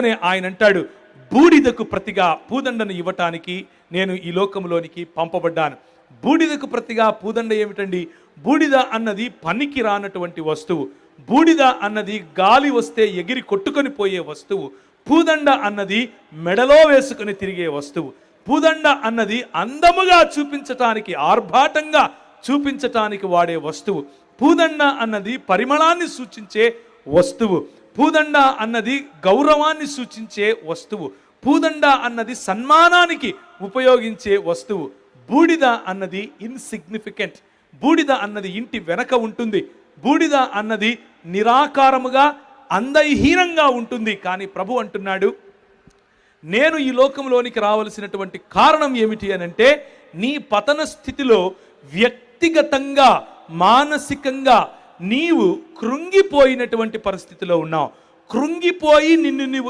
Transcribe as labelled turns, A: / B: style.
A: అందుకనే ఆయన అంటాడు బూడిదకు ప్రతిగా పూదండను ఇవ్వటానికి నేను ఈ లోకంలోనికి పంపబడ్డాను. బూడిదకు ప్రతిగా పూదండ ఏమిటండి? బూడిద అన్నది పనికి రానటువంటి వస్తువు. బూడిద అన్నది గాలి వస్తే ఎగిరి కొట్టుకొని పోయే వస్తువు. పూదండ అన్నది మెడలో వేసుకుని తిరిగే వస్తువు. పూదండ అన్నది అందముగా చూపించటానికి ఆర్భాటంగా చూపించటానికి వాడే వస్తువు. పూదండ అన్నది పరిమళాన్ని సూచించే వస్తువు. పూదండ అన్నది గౌరవాన్ని సూచించే వస్తువు. పూదండ అన్నది సన్మానానికి ఉపయోగించే వస్తువు. బూడిద అన్నది ఇన్సిగ్నిఫికెంట్ బూడిద అన్నది ఇంటి వెనక ఉంటుంది. బూడిద అన్నది నిరాకారముగా అందహీనంగా ఉంటుంది. కానీ ప్రభు అంటున్నాడు నేను ఈ లోకంలోనికి రావలసినటువంటి కారణం ఏమిటి అని అంటే నీ పతన స్థితిలో వ్యక్తిగతంగా మానసికంగా నీవు కృంగిపోయినటువంటి పరిస్థితిలో ఉన్నావు. కృంగిపోయి నిన్ను నీవు